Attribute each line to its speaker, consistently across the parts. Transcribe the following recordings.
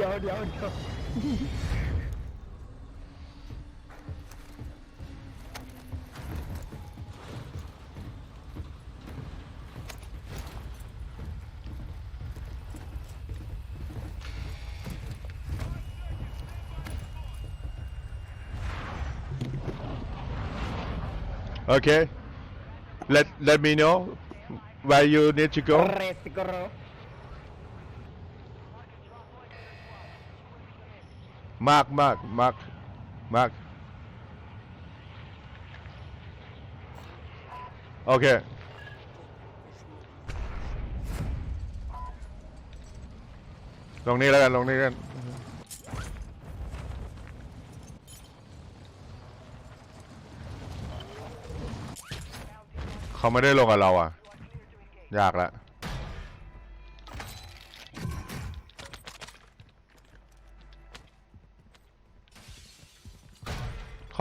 Speaker 1: ดี๋ยวเดี๋ยวเดี๋ยว
Speaker 2: โอเค let let me know where you need to go มากมากมากมากโอเค ลงนี้แล้วกันลงนี้กันเขาไม่ได้ลงกับเราอะ ยากแล้ว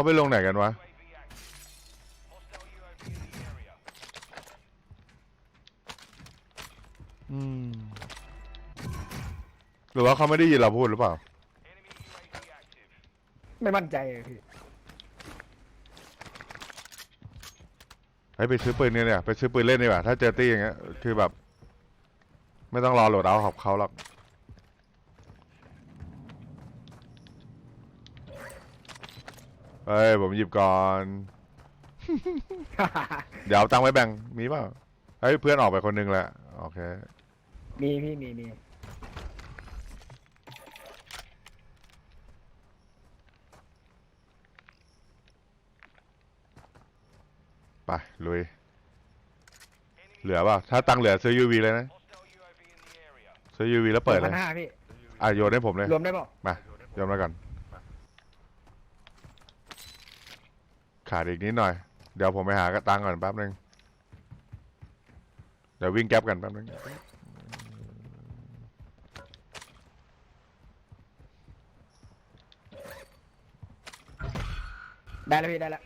Speaker 2: เขาไปลงไหนกันวะ อืม หรือว่าเขาไม่ได้ยินเราพูดหรือเปล่า
Speaker 1: ไม่มั่นใจเลยพี่
Speaker 2: เฮ้ยไปซื้อปืนเนี่ยเนี่ยไปซื้อปืนเล่นดีกว่า ถ้าเจอตี้อย่างเงี้ย คือแบบ ไม่ต้องรอโหลดเอาของเขาหรอก เฮ้ยผมหยิบก่อน เดี๋ยวเอาตังค์ไว้แบ่งมีเปล่าเฮ้ยเพื่อนออกไปคนหนึงแหละโอเค
Speaker 1: มีพี่มีมี
Speaker 2: ไปลุยเหลือเปล่าถ้าตังค์เหลือซื้อ UV เลยนะ ซื้อ UV แล้วเปิดเล
Speaker 1: พั
Speaker 2: ย
Speaker 1: นห้าพี่
Speaker 2: อะโยนให้ผมเลย
Speaker 1: รวมได้เปล่า
Speaker 2: มาโยนมาก่อน ขาดอีกนิดหน่อย เดี๋ยวผมไปหากระตังก่อนแป๊บนึง เดี๋ยววิ่งแก๊ปกันแป๊บนึง
Speaker 1: ได้แล้วพี่ได้แล้ว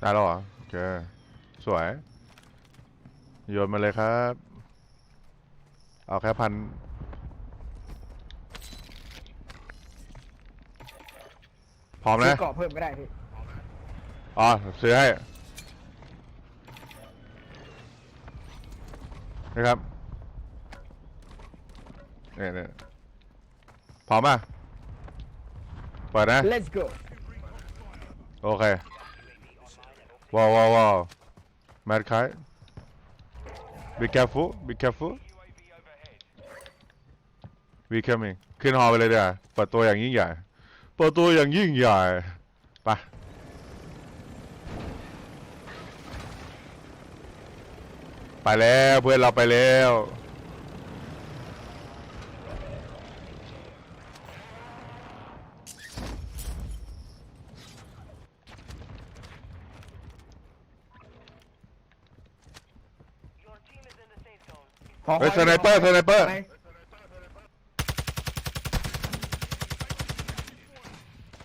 Speaker 2: ได้แล้วเหรอโอเคสวย โยนมาเลยครับ เอาแค่พัน พร้อม
Speaker 1: ซื้
Speaker 2: นะ
Speaker 1: อเกาะเพิ่มก็ได้พี่
Speaker 2: อ๋อซื้อให้นะครับเนี่ยเนี่ยพร้อมป่ะเปิดนะ
Speaker 1: let's go
Speaker 2: โอเค ว้าวว้าวว้าวแมดคาย be careful be careful we coming ขึ้นฮอไปเลยเดี๋ยวาเปิดตัวอย่างยิ่งใหญ่ เปิดตัวอย่างยิ่งใหญ่ ไป ไปแล้วเพื่อนเราไปแล้ว
Speaker 1: ขอ
Speaker 2: เฮ้ย
Speaker 1: ขอ
Speaker 2: สไนเปอร์สไนเปอร์
Speaker 1: ไห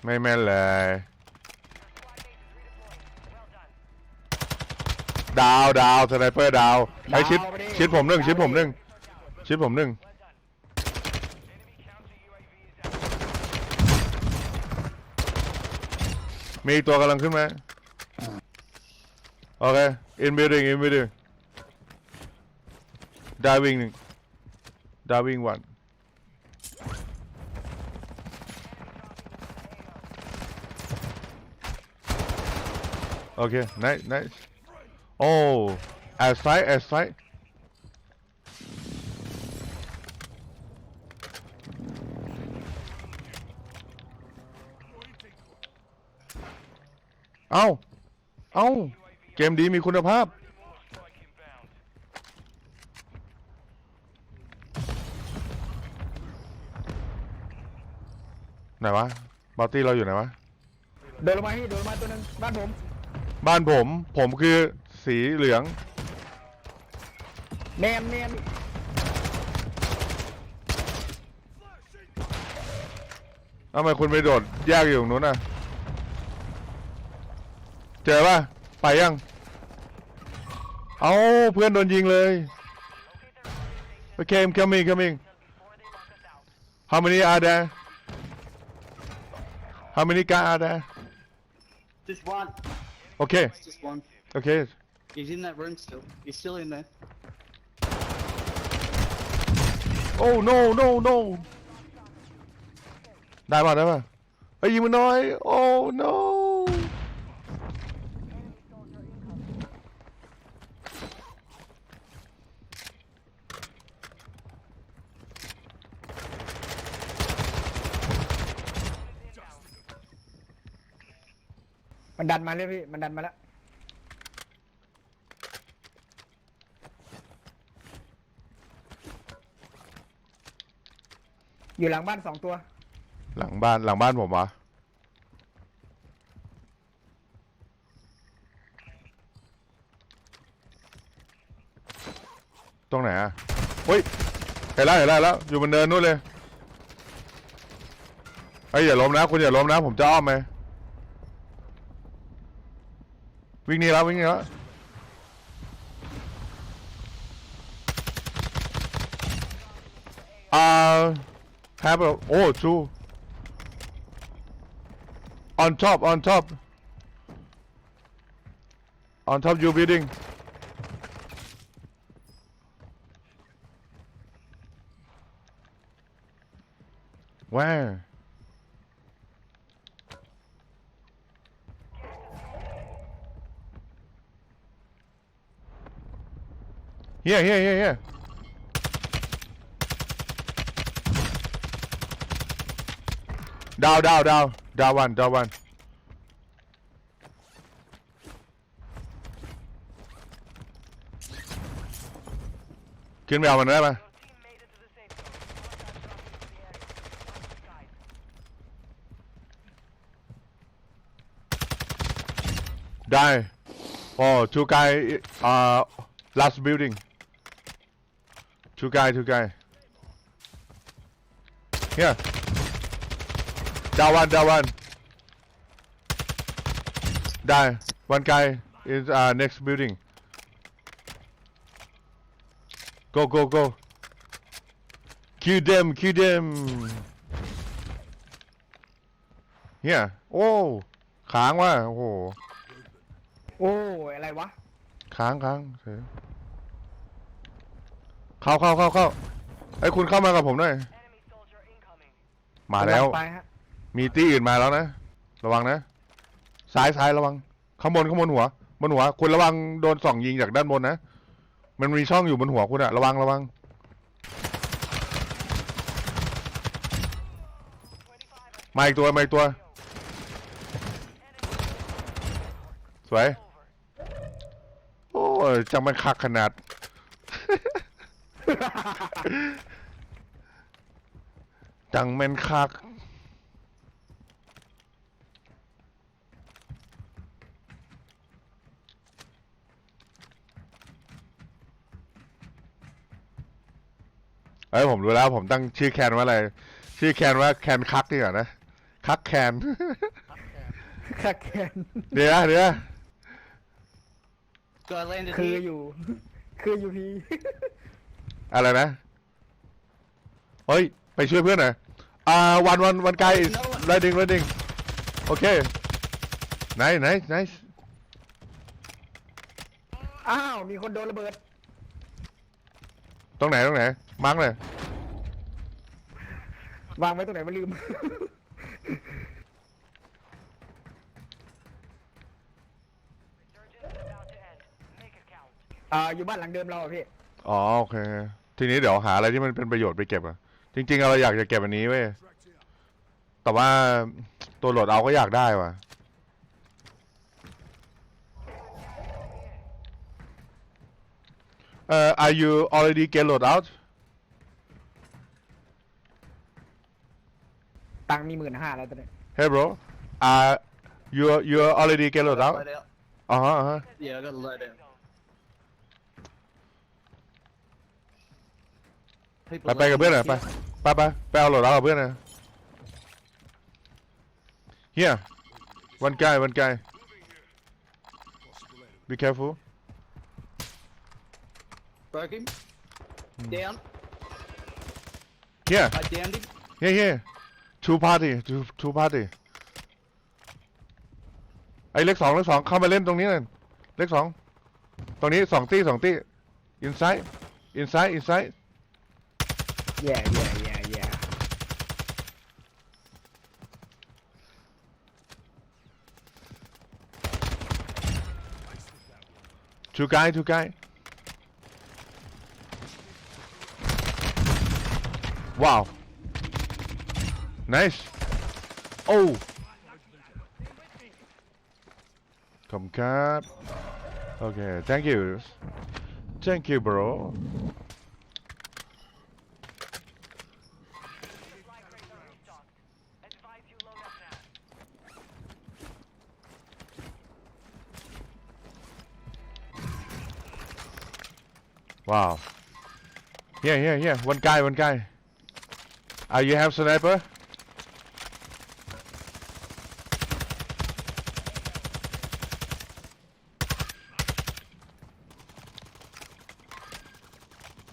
Speaker 2: ไม่แม่นเลย ดาวดาวสไนเปอร์ดาวไอชิดชิดผมหนึ่งชิดผมหนึ่งชิดผมหนึ่งมีอีกตัวกำลังขึ้นมาโอเค in building in building diving หนึ่ง diving one โอเค nice nice โอ้ air strike air strike เอ้าเอาเกมดีมีคุณภาพ ไหนวะบอตตี้เราอยู่ไหนวะ
Speaker 1: เดินลงมาพี่เดินลงมาตัวหนึงบ้านผม
Speaker 2: บ้านผม ผมคือสีเหลือง
Speaker 1: แนมแนม
Speaker 2: ทำไมคุณไปโดดแยกอยู่ตรงนู้นน่ะ เจอป่ะ ไปยัง เอาเพื่อนโดนยิงเลย Okay I'm coming coming How many are there How many guys are there
Speaker 3: Just one.
Speaker 2: Okay
Speaker 3: It's just one.
Speaker 2: Okay
Speaker 3: He's in that room still. He's still in there.
Speaker 2: Oh no no no ได้ป่ะได้ป่ะเฮ้ยยิงมันหน่อย Oh no
Speaker 1: มันดันมาเลยพี่ มันดันมาแล้ว อยู่หลังบ้านสองตัว
Speaker 2: หลังบ้านหลังบ้านผมวะตรงไหนอะเฮ้ยเห็นแล้วเห็นแล้วแล้ว อยู่บนเนินนู่นเลยเฮ้ยอย่าล้มนะ คุณอย่าล้มนะ ผมจะอ้อมไห วิ่งหนี่แล้ววิ่งหนี่แล้วอ่า have a oh two on top on top on top you building where Here here here here Down, down, down. Down one, down one. ขึ้นไปเอามันได้ไหมได้ Oh, two guy, uh, last building. Two guy, two guy. Here. Down one, down one. Die. One guy is uh, next building. Go, go, go. Kill them, kill them. Yeah. โอ้ค้างว่ะโอ้โห
Speaker 1: โอ้ยอะไรวะ
Speaker 2: ค้างค้างเฉย เข้าเข้าเข้าเข้าไอ้ยคุณเข้ามากับผมหน่อยมาแล้ว
Speaker 1: ไปฮะ
Speaker 2: มีตี้อื่นมาแล้วนะ ระวังนะ ซ้ายซ้ายระวัง ข้างบนข้างบนหัว บนหัว คุณระวังโดนส่องยิงจากด้านบนนะ มันมีช่องอยู่บนหัวคุณอะระวังระวังมาอีกตัวมาอีกตัวสวยโอ้ยจังมันคักขนาด จังแม่นคัก เอ้ยผมรู้แล้ว ผมตั้งชื่อแคนว่าอะไร ชื่อแคนว่าแคนคักดีกว่านะ คักแคน
Speaker 1: คักแคน
Speaker 2: เดี๋ยวนะเดี๋ยวนะ
Speaker 3: Guy landed
Speaker 1: คือ
Speaker 3: here.
Speaker 1: อยู่ คืออยู่พี่
Speaker 2: อะไรนะ เฮ้ย ไปช่วยเพื่อนหน่อยอ่าวันวันวันไกล riding riding โอเค nice nice nice
Speaker 1: อ้าว มีคนโดนระเบิด
Speaker 2: ตรงไหนตรงไหนมาร์กเลยวา
Speaker 1: งไว้ตรงไหนมาลืมอ่าอยู่บ้านหลังเดิมเราอะพี่
Speaker 2: อ๋อ โอเค ทีนี้เดี๋ยวหาอะไรที่มันเป็นประโยชน์ไปเก็บอะจริง ๆ เราอยากจะเก็บอันนี้เว้ยแต่ว่าตัวโหลดเอาก็อยากได้ว่ะเอ่อ are you already get load out
Speaker 1: ตังค์มีหมื่นห้าแล้วตอนนี้
Speaker 2: hey bro uh you you already get load out
Speaker 3: Load out.
Speaker 2: อ๋อฮะอ่าฮะ
Speaker 3: Yeah, I got a load out.
Speaker 2: ไปไปกับเพื่อนหน่อยไปไปไปไปเอาโหลดเอากับเพื่อนหน่อย here one guy one guy be careful
Speaker 3: Broke him.
Speaker 2: Hmm.
Speaker 3: Down.
Speaker 2: here
Speaker 3: I downed him.
Speaker 2: here here two party two two party ไอ้เลขสองเลขสองเข้ามาเล่นตรงนี้เลยเลขสองตรงนี้สองตี้สองตี้ inside inside inside
Speaker 1: แย่แย่แย่แย่
Speaker 2: two guy two guy wow nice oh ขอบคุณครับโอเค thank you thank you bro wow here here here one guy one guy ah you have sniper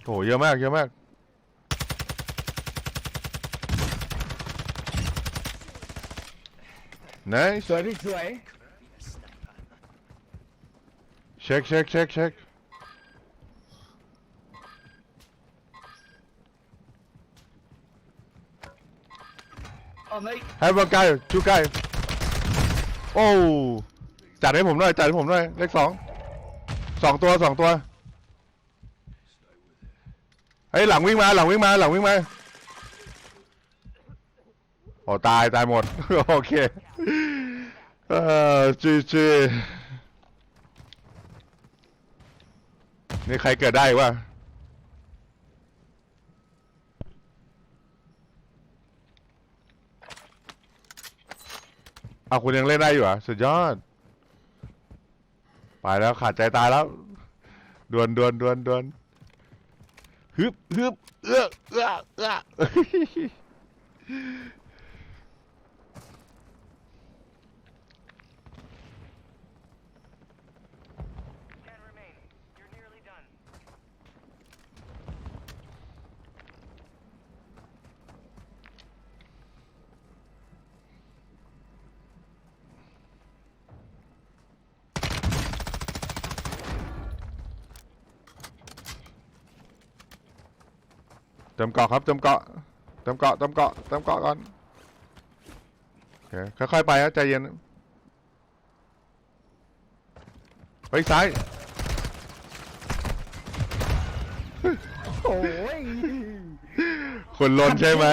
Speaker 2: โอ้เยอะมากเยอะมาก nice
Speaker 1: สวยพี่สวย
Speaker 2: เช็คเ ช็คเช็คเช็ค
Speaker 3: Oh, mate.
Speaker 2: ให้บอลไกลชูไกลโอ้จัดให้ผมหน่อยจัดให้ผมหน่อยเลขสองสองตัวสองตัวเฮ้ยหลังวิ่งมาหลังวิ่งมาหลังวิ่งมาโอ้ตายตายหมด โอเคเออจีจีนี่ใครเกิดได้วะ เอาคุณยังเล่นได้อยู่เหรอะสุดยอด ไปแล้วขาดใจตายแล้วดวนดวนดวนดวนฮึบฮึบเอื้อเอื้อเอื้อ เติมเกาะครับเติมเกาะเติมเกาะเติมเกาะเติมเกาะก่อนโอเคค่อยๆไปนะใจเย็นไปซ้าย
Speaker 1: โอ้ย
Speaker 2: คนลนใช่ไหม